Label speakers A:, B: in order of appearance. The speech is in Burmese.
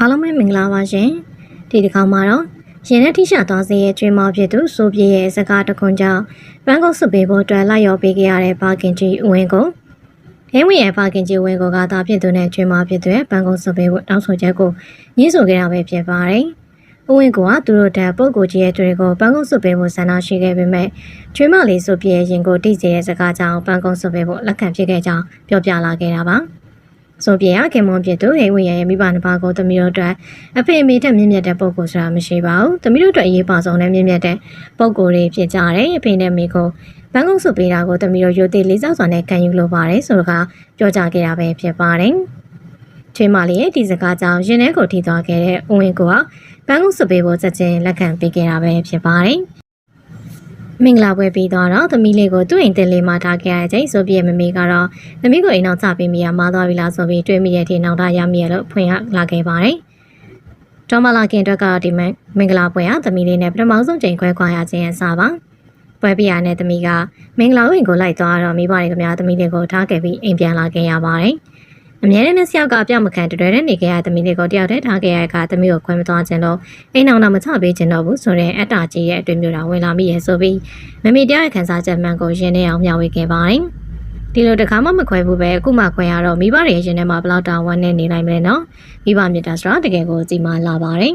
A: အားလုံးပဲမင်္ဂလာပါရှင်ဒီတစ်ခါမှာတော့ရင်နဲ့ထိရှာသွားစေရဲ့ကျွေးမဖြစ်သူစိုးပြေရဲ့စကားတခွန်းကြောင့်ဘန်ကောက်စစ်ပေးဖို့အတွက်လိုက်ရောပေးခဲ့ရတဲ့ဘာကင်ကြီးဦးဝင်းကိုဟင်းဝင်ရဲ့ဘာကင်ကြီးဦးဝင်းကိုကသာဖြစ်သူနဲ့ကျွေးမဖြစ်သူရဲ့ဘန်ကောက်စစ်ပေးဖို့တောင်းဆိုချက်ကိုညှင်းဆိုခဲ့တာပဲဖြစ်ပါတယ်ဦးဝင်းကသူတို့တဲ့ပုံကိုကြီးရဲ့ကျွေးကိုဘန်ကောက်စစ်ပေးဖို့ဆန္ဒရှိခဲ့ပေမဲ့ကျွေးမလေးစိုးပြေရဲ့ရင်ကိုတိစေတဲ့စကားကြောင့်ဘန်ကောက်စစ်ပေးဖို့လက်ခံဖြစ်ခဲ့ကြောင်းပြောပြလာခဲ့တာပါ ဆိုပြရခင်မွန်ပြစ်သူဟိဝေရဲ့မိဘနှစ်ပါးကိုသမီးတို့အတွက်အဖေအမေထက်မြင့်မြတ်တဲ့ပုံကိုဆိုတာမရှိပါဘူး။သမီးတို့အတွက်အရေးပါဆုံးနဲ့မြင့်မြတ်တဲ့ပုံကိုတွေဖြစ်ကြတယ်။အဖေနဲ့မိကိုဘန်ကုတ်ဆုပေးတာကိုသမီးတို့ရိုသေလေးစားစွာနဲ့ခံယူလိုပါတယ်ဆိုတော့ပြောကြခဲ့တာပဲဖြစ်ပါတယ်။ချွေးမလေးရဲ့ဒီစကားကြောင့်ရင်ထဲကိုထိသွားခဲ့တဲ့ဦးဝင်းကိုကဘန်ကုတ်ဆုပေးဖို့ချက်ချင်းလက်ခံပေးခဲ့တာပဲဖြစ်ပါတယ်။ မင်္ဂလာပွဲပြီးတော့သမီးလေးကိုသူ့အိမ်တင်လေးမှာထားခဲ့ရတဲ့ချိန်ဆိုပြည့်မမေကတော့သမီးကိုအိမ်အောင်ချပေးမိရမားသွားပြီလားဆိုပြီးတွေးမိရဲ့အထိနောက်တာရမိရလို့ဖွင့်ရလာခဲ့ပါတယ်။ဒေါ်မလာခင်အတွက်ကဒီမမင်္ဂလာပွဲဟာသမီးလေးနဲ့ပထမဆုံးချိန်ခွဲခွာရခြင်းအစားပါ။ပွဲပြရတဲ့သမီးကမင်္ဂလာဝင်ကိုလိုက်သွားတော့မိဘတွေကများသမီးလေးကိုထားခဲ့ပြီးအိမ်ပြန်လာခဲ့ရပါတယ်။ အမြဲတမ်းဆယောက်ကအပြောက်မခံတရွယ်တဲ့နေခဲ့ရသမီးလေးကိုတယောက်တည်းထားခဲ့ရကသမီးကိုခွဲမသွားခြင်းလို့အိမ်အောင်တော့မချပေးခြင်းတော့ဘူးဆိုတဲ့အတ္တကြီးရဲ့အတွင်မျိုးတော်ဝင်လာမိရဲ့ဆိုပြီးမမီတရားရဲ့ခန်းစားချက်မှန်ကိုရင်းနေအောင်မျှဝေခဲ့ပါတယ်။ဒီလိုတခါမှမခွဲဘူးပဲအခုမှခွဲရတော့မိဘတွေရဲ့ရင်ထဲမှာဘယ်လောက်တာဝန်နဲ့နေနိုင်မလဲနော်မိဘမြတ်တာဆိုတော့တကယ်ကိုကြည်မာလာပါတယ်